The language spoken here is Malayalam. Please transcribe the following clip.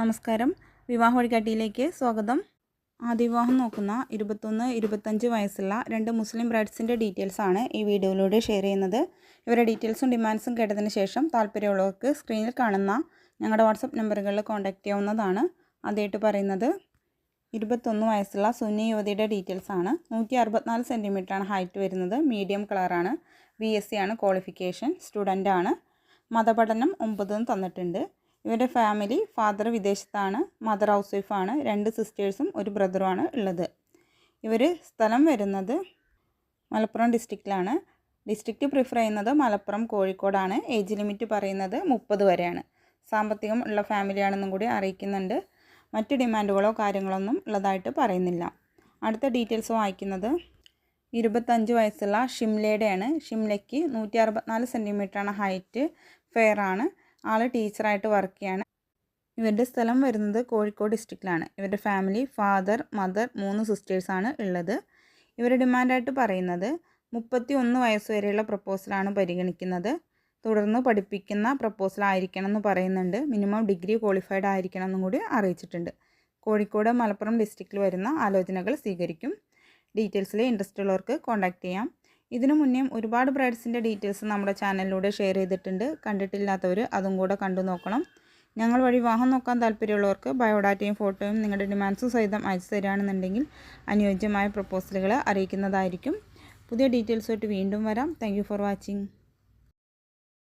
നമസ്കാരം. വിവാഹ വഴികാട്ടിയിലേക്ക് സ്വാഗതം. ആദ്യ വിവാഹം നോക്കുന്ന ഇരുപത്തൊന്ന് ഇരുപത്തഞ്ച് വയസ്സുള്ള രണ്ട് മുസ്ലിം ബ്രൈഡ്സിന്റെ ഡീറ്റെയിൽസ് ആണ് ഈ വീഡിയോയിലൂടെ ഷെയർ ചെയ്യുന്നത്. ഇവരുടെ ഡീറ്റെയിൽസും ഡിമാൻഡ്സും കേട്ടതിന് ശേഷം താല്പര്യമുള്ളവർക്ക് സ്ക്രീനിൽ കാണുന്ന ഞങ്ങളുടെ വാട്സപ്പ് നമ്പറുകളിൽ കോൺടാക്റ്റ് ചെയ്യാവുന്നതാണ്. ആദ്യമായിട്ട് പറയുന്നത് ഇരുപത്തൊന്ന് വയസ്സുള്ള സുന്നി യുവതിയുടെ ഡീറ്റെയിൽസ് ആണ്. നൂറ്റി അറുപത്തിനാല് സെന്റിമീറ്ററാണ് ഹൈറ്റ് വരുന്നത്. മീഡിയം കളറാണ് ബി എസ് സി ആണ് ക്വാളിഫിക്കേഷൻ. സ്റ്റുഡന്റ് ആണ്. മതപഠനം ഒമ്പതും തന്നിട്ടുണ്ട്. ഇവരുടെ ഫാമിലി ഫാദർ വിദേശത്താണ് മദർ ഹൗസ് വൈഫാണ് രണ്ട് സിസ്റ്റേഴ്സും ഒരു ബ്രദറുമാണ് ഉള്ളത്. ഇവർ സ്ഥലം വരുന്നത് മലപ്പുറം ഡിസ്ട്രിക്റ്റിലാണ് ഡിസ്ട്രിക്റ്റ് പ്രിഫർ ചെയ്യുന്നത് മലപ്പുറം കോഴിക്കോടാണ്. ഏജ് ലിമിറ്റ് പറയുന്നത് മുപ്പത് വരെയാണ്. സാമ്പത്തികം ഉള്ള ഫാമിലിയാണെന്നും കൂടി അറിയിക്കുന്നുണ്ട്. മറ്റ് ഡിമാൻഡുകളോ കാര്യങ്ങളൊന്നും ഉള്ളതായിട്ട് പറയുന്നില്ല. അടുത്ത ഡീറ്റെയിൽസ് വായിക്കുന്നത് ഇരുപത്തഞ്ച് വയസ്സുള്ള ഷിംലയുടെയാണ്. ഷിംലയ്ക്ക് നൂറ്റി അറുപത്തിനാല് സെന്റിമീറ്ററാണ് ഹൈറ്റ് ഫെയറാണ് ആൾ ടീച്ചറായിട്ട് വർക്ക് ചെയ്യാണ്. ഇവരുടെ സ്ഥലം വരുന്നത് കോഴിക്കോട് ഡിസ്ട്രിക്റ്റിലാണ് ഇവരുടെ ഫാമിലി ഫാദർ മദർ മൂന്ന് സിസ്റ്റേഴ്സാണ് ഉള്ളത്. ഇവർ ഡിമാൻഡായിട്ട് പറയുന്നത് മുപ്പത്തി ഒന്ന് വയസ്സ് വരെയുള്ള പ്രപ്പോസലാണ് പരിഗണിക്കുന്നത്. തുടർന്ന് പഠിപ്പിക്കുന്ന പ്രപ്പോസൽ ആയിരിക്കണം എന്ന് പറയുന്നുണ്ട്. മിനിമം ഡിഗ്രി ക്വാളിഫൈഡ് ആയിരിക്കണം എന്നും കൂടി അറിയിച്ചിട്ടുണ്ട്. കോഴിക്കോട് മലപ്പുറം ഡിസ്ട്രിക്റ്റിൽ വരുന്ന ആലോചനകൾ സ്വീകരിക്കും. ഡീറ്റെയിൽസിൽ ഇൻട്രസ്റ്റ് ഉള്ളവർക്ക് കോൺടാക്റ്റ് ചെയ്യാം. ഇതിനു മുന്നേ ഒരുപാട് ബ്രൈഡ്സിന്റെ ഡീറ്റെയിൽസ് നമ്മുടെ ചാനലിലൂടെ ഷെയർ ചെയ്തിട്ടുണ്ട്. കണ്ടിട്ടില്ലാത്തവർ അതും കൂടെ കണ്ടു നോക്കണം. ഞങ്ങൾ വഴി വിവാഹം നോക്കാൻ താല്പര്യമുള്ളവർക്ക് ബയോഡാറ്റയും ഫോട്ടോയും നിങ്ങളുടെ ഡിമാൻഡ്സും സഹിതം അയച്ചു തരികയാണെന്നുണ്ടെങ്കിൽ അനുയോജ്യമായ പ്രപ്പോസലുകൾ അറിയിക്കുന്നതായിരിക്കും. പുതിയ ഡീറ്റെയിൽസുമായിട്ട് വീണ്ടും വരാം. Thank for watching.